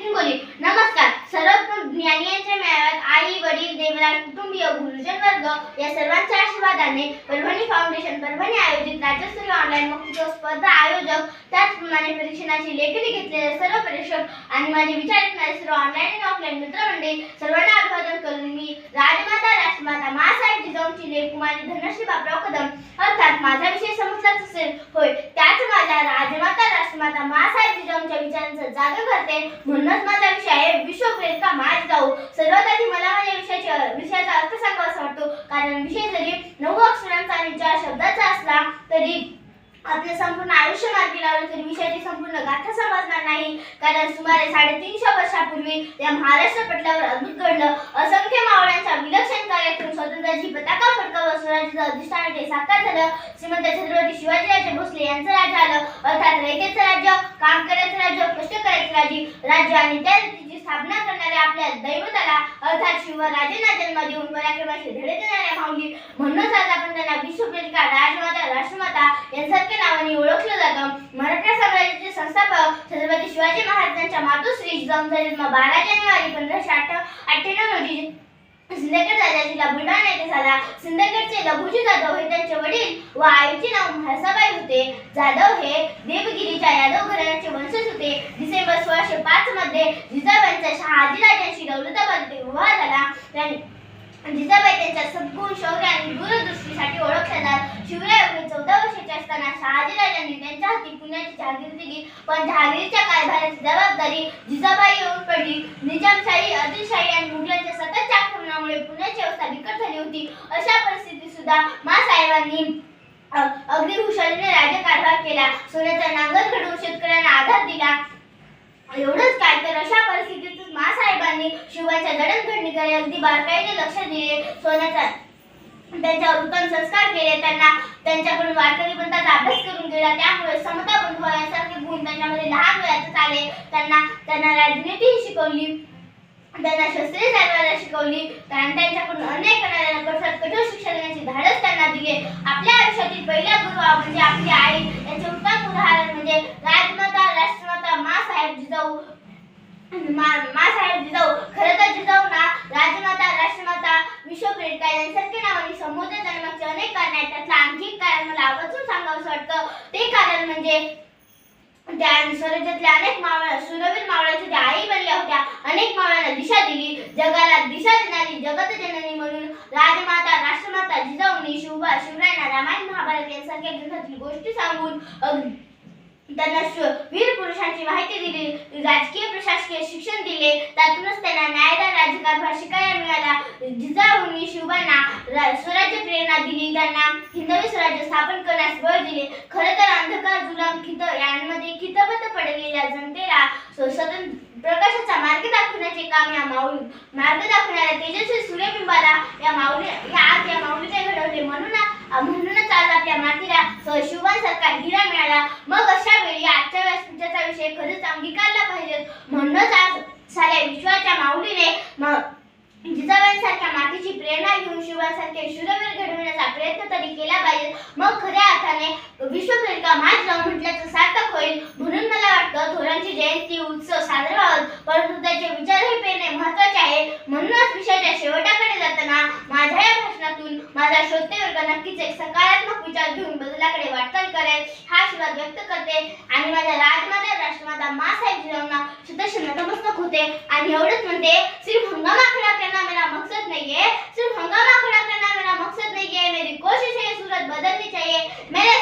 हिंगोली. नमस्कार. सर्व ज्ञानी यांच्या मेळाव्यात आई वडील देवराज कुटुंबीय गुरुजन वर्ग या सर्वांच्या आशीर्वादाने परभणी फाउंडेशन परभणी आयोजित राज्यस्तरीय ऑनलाईन मुख्य स्पर्धा आयोजक त्याचप्रमाणे परीक्षणाची लेखनी घेतलेले सर्व परीक्षक आणि माझे विचार ऐकणारे सर्व ऑनलाईन आणि ऑफलाईन मित्रमंडळी सर्वांना अभिवादन करून मी राजमाता राष्ट्रमाता कुमारी धनश्री बापराव कदम. अर्थात माझा विषय समजलाच असेल. होय त्याच माझ्या राजमाता राष्ट्रमाता मासाहेब जिजाऊंच्या विचारांचा जागा करते. म्हणूनच माझा विषय आहे विश्वप्रेत का माझ जाऊ. सर्वात आधी मला माझ्या विषयाचे विषयाचा अर्थ सांगावा असं वाटतो. कारण विषय जरी नऊ अक्षरांचा आणि चार शब्दाचा असला तरी आपले संपूर्ण आयुष्य मार्गी लावलं तरी विषयाची संपूर्ण गाथा समजणार नाही. कारण सुमारे साडेतीनशे वर्षापूर्वी या महाराष्ट्र पटलावर अद्भुत घडलं. असंख्य मावळ्यांच्या विलक्षण कार्यक्रम स्वातंत्र्याची पताका फडकावत स्वराज्याचं अधिष्ठान ते साकार झालं. श्रीमंत छत्रपती शिवाजीराजे भोसले यांचं राज्य आलं. अर्थात रयतेचं राज्य काम करायचं राज्य कष्ट करायचं राज्य. राज्य आणि त्या रीतीची स्थापना करणाऱ्या आपल्या दैवताला अर्थात शिवराजांना जन्म देऊन पराक्रमाशी धडे देणाऱ्या माऊली म्हणूनच आज आपण त्यांना विश्वप्रेरिका राजमाता राष्ट्रमाता यांसारख्या नावाने ओळखलं जातं. मराठा साम्राज्याचे संस्थापक छत्रपती शिवाजी महाराजांच्या मातोश्री जन्म बारा जानेवारी पंधराशे अठ्ठ्याण्णव रोजी सिंदखेड राजा जिल्हा बुलढाणा येथे झाला सिंदखेडचे लघुजी जाधव हे त्यांचे वडील व आईचे नाव म्हाळसाबाई होते. जाधव हे देवगिरीच्या यादव घराण्याचे वंशज होते. डिसेंबर सोळाशे पाच मध्ये जिजाबाईंचा शहाजीराजांशी दौलताबाद विवाह झाला. त्यांनी जिजाबाई त्यांच्या सद्गुण शौर्य आणि दूरदृष्टीसाठी ओळखल्या जात. शिवराय एवढे चौदा वर्षाचे असताना शहाजीराजांनी त्यांच्या हाती पुण्याची जहागीर दिली. पण जहागीरच्या कारभाराची जबाबदारी जिजाबाई येऊन पडली. निजामशाही आदिलशाही आणि मुघलांच्या सततच्या आक्रमणामुळे पुण्याची अवस्था बिकट झाली होती. अशा परिस्थितीत सुद्धा मासाहेबांनी अ- अगदी हुशारीने राज्यकारभार केला. सोन्याचा नांगर घडवून शेतकऱ्यांना आधार दिला. एवढंच काय तर अशा परिस्थितीतच मासाहेबांनी शिवाच्या जडणघडणीकडे अगदी बारकाईने लक्ष दिले. सोन्याचा त्यांच्यावर उत्तम संस्कार केले. त्यांना त्यांच्याकडून वारकरी पंथाचा अभ्यास करून गेला. त्यामुळे समता बंधू यांसारखे गुण त्यांच्यामध्ये लहान वयातच आले. त्यांना त्यांना राजनीतीही शिकवली. त्यांना शस्त्रे शिकवली कारण त्यांच्याकडून अनेक अनाऱ्यांना कठोर कठोर शिक्षा देण्याचे धाडस त्यांना दिले. आपल्या आयुष्यातील पहिला गुरु म्हणजे आपली आई. याचे उत्तम उदाहरण म्हणजे राजमाता राष्ट्रमाता मासाहेब जिजाऊ. मा- मासाहेब जिजाऊ. खरं तर जिजाऊंना राजमाता राष्ट्रमाता विश्वप्रेरिका यांसारख्या नावाने संबोधन करण्यामागचे अनेक कारण आहेत. त्यातलं आणखी कारण मला आवर्जून सांगावं वाटतं. ते कारण म्हणजे त्या स्वराज्यातल्या अनेक मावळ्या सुरवीर मावळ्याच्या त्या आई बनल्या होत्या अनेक मावळ्यांना दिशा दिली. जगाला दिशा देणारी जगत जननी म्हणून राजमाता राष्ट्रमाता जिजाऊनी शिवबा शिवरायांना रामायण महाभारत यांसारख्या ग्रंथातील गोष्टी सांगून त्यांना वीर पुरुषांची माहिती दिली. राजकीय प्रशासकीय शिक्षण दिले. त्यातूनच त्यांना न्यायदार राज्यकारभार शिकायला मिळाला जिजाऊंनी शिवबांना स्वराज्य प्रेरणा दिली. त्यांना हिंदवी स्वराज्य स्थापन करण्यास बळ दिले. खरं तर अंधकार जुलाम खित यांमध्ये खितबत पडलेल्या जनतेला स्वतंत्र प्रकाशाचा मार्ग दाखवण्याचे काम या माऊली मार्ग दाखवणाऱ्या तेजस्वी सूर्यबिंबाला या माऊली या आज या माऊलीने घडवले. म्हणून म्हणूनच आज आपल्या मातीला स- हिरा मिळाला. मग अशा वेळी आजच्या व्यासपीठाचा विषय खरंच अंगीकारला पाहिजे. म्हणूनच आज साऱ्या विश्वाच्या माऊलीने मग जिजाबाईंसारख्या मातीची प्रेरणा घेऊन शिवासारखे शूरवीर घडविण्याचा प्रयत्न तरी केला पाहिजे. मग खऱ्या अर्थाने विश्वप्रेरिका माझ जाऊन म्हटल्याचं सार्थक होईल म्हणून मला वाटतं थोरांची जयंती उत्सव परंतु त्याचे विचार हे पेरणे महत्त्वाचे आहे. म्हणूनच विषयाच्या शेवटाकडे जाताना माझ्या या भाषणातून माझा श्रोते वर्ग नक्कीच एक सकारात्मक विचार घेऊन बदलाकडे वाटचाल करेल हा आशीर्वाद व्यक्त करते. आणि माझ्या राजमाता राष्ट्रमाता मासाहेब जिरावना सुदर्शन नतमस्तक होते. आणि एवढंच म्हणते सिर्फ हंगामा खडा करणं मला मकसद नहीं है सिर्फ हंगामा खड़ा करणं मला मकसद नहीं है मेरी कोशिश आहे सूरत बदलली चाहिए. मेरे